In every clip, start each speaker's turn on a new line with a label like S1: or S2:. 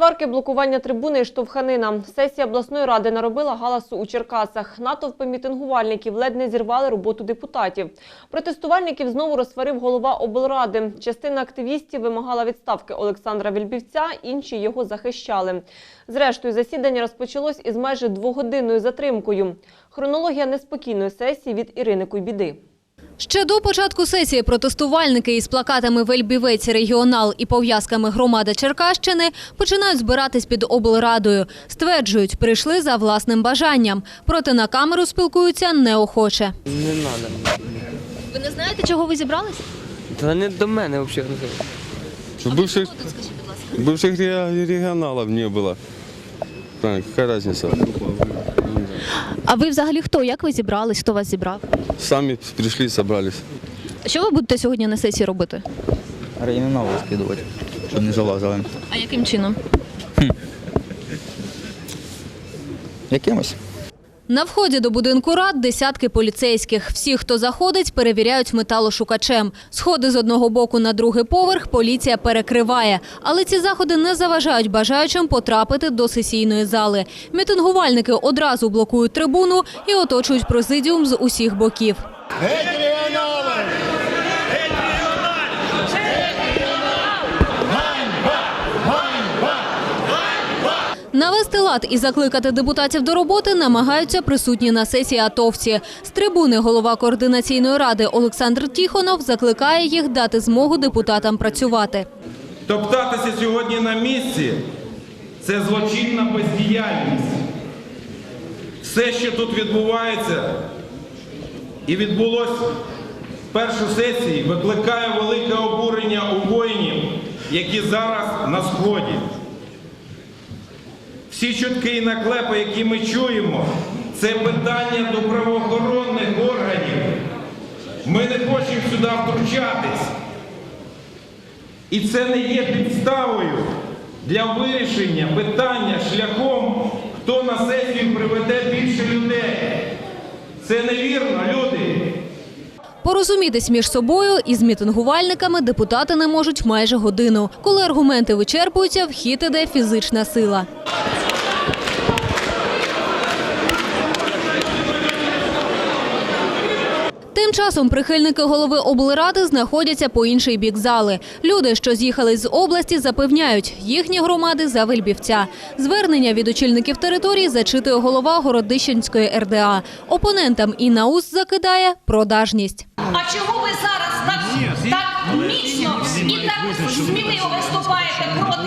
S1: Сварки, блокування трибуни і штовханина. Сесія обласної ради наробила галасу у Черкасах. Натовпи мітингувальників ледь не зірвали роботу депутатів. Протестувальників знову розсварив голова облради. Частина активістів вимагала відставки Олександра Вільбівця, інші його захищали. Зрештою, засідання розпочалось із майже двогодинною затримкою. Хронологія неспокійної сесії від Ірини Куйбіди.
S2: Ще до початку сесії протестувальники із плакатами «Вельбівець регіонал» і пов'язками «Громада Черкащини» починають збиратись під облрадою. Стверджують, прийшли за власним бажанням. Проте на камеру спілкуються неохоче.
S3: Не надо.
S2: Ви не знаєте, чого ви зібралися?
S3: Та не до мене взагалі.
S4: Бывших, бывших ре- регионалов не было. А, какая разница?
S2: А ви взагалі хто? Як ви зібрались? Хто вас зібрав?
S4: Самі прийшли і зібрались.
S2: Що ви будете сьогодні на сесії робити?
S5: Регіонал скидувати, щоб не залазили.
S2: А яким чином?
S5: Якимось.
S2: На вході до будинку рад десятки поліцейських. Всі, хто заходить, перевіряють металошукачем. Сходи з одного боку на другий поверх поліція перекриває. Але ці заходи не заважають бажаючим потрапити до сесійної зали. Мітингувальники одразу блокують трибуну і оточують президіум з усіх боків. Навести лад і закликати депутатів до роботи намагаються присутні на сесії атовці. З трибуни голова координаційної ради Олександр Тіхонов закликає їх дати змогу депутатам працювати.
S6: Топтатися сьогодні на місці це злочинна бездіяльність. Все, що тут відбувається і відбулося в першу сесії, викликає велике обурення у воїнів, які зараз на сході. Всі чутки і наклепи, які ми чуємо, це питання до правоохоронних органів. Ми не хочемо сюди втручатись. І це не є підставою для вирішення питання шляхом, хто на сесію приведе більше людей. Це невірно, люди.
S2: Порозумітись між собою із мітингувальниками депутати не можуть майже годину. Коли аргументи вичерпуються, в хід іде фізична сила. Тим часом прихильники голови облради знаходяться по інший бік зали. Люди, що з'їхали з області, запевняють, їхні громади за Вельбівця. Звернення від очільників території зачитує голова Городищенської РДА. Опонентам і на ус закидає продажність.
S7: А чому ви зараз так, так міцно і так сміливо виступаєте проти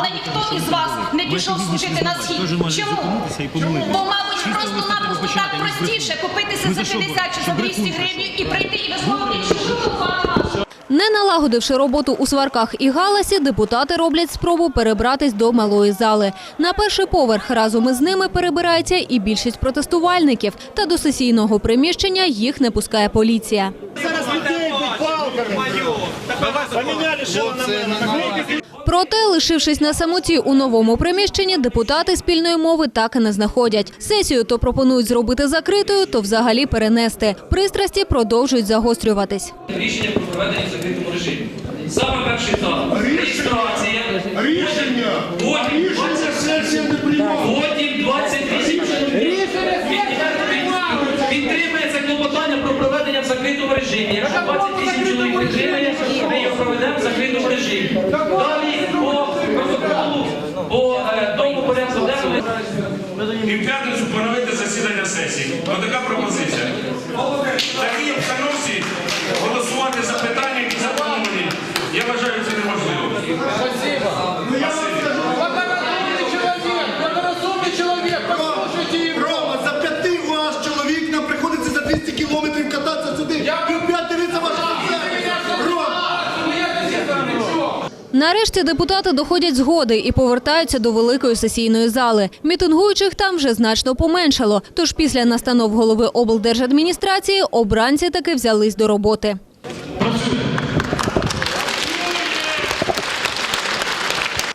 S7: але ніхто із вас не пішов служити на схід? Чому? Бо, мабуть, просто-напросто так простіше купитися за 50 чи за 200 гривень і прийти і висловити чужу ухвалу.
S2: Не налагодивши роботу у сварках і галасі, депутати роблять спробу перебратись до малої зали. На перший поверх разом із ними перебирається і більшість протестувальників. Та до сесійного приміщення їх не пускає поліція. Проте, лишившись на самоті у новому приміщенні, депутати спільної мови так і не знаходять. Сесію то пропонують зробити закритою, то взагалі перенести. Пристрасті продовжують загострюватись.
S8: рішення про проведення в закритому режимі. Саме перший етап – реєстрація.
S6: Рішення!
S8: Потім 20 потім 28 чоловік. Підтримує це клопотання про проведення в закритому режимі. Якщо 28 чоловік підтримує, ми його проведемо в закритому режимі. Далі по протоколу, по е, тому порядку денному.
S6: І в п'ятницю поновити засідання сесії. Ось така пропозиція. Такі обстановці голосувати за питання,
S2: Нарешті депутати доходять згоди і повертаються до великої сесійної зали. Мітингуючих там вже значно поменшало. Тож після настанов голови облдержадміністрації обранці таки взялись до роботи.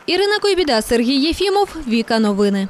S2: Ірина Койбіда, Сергій Єфімов, Віка Новини.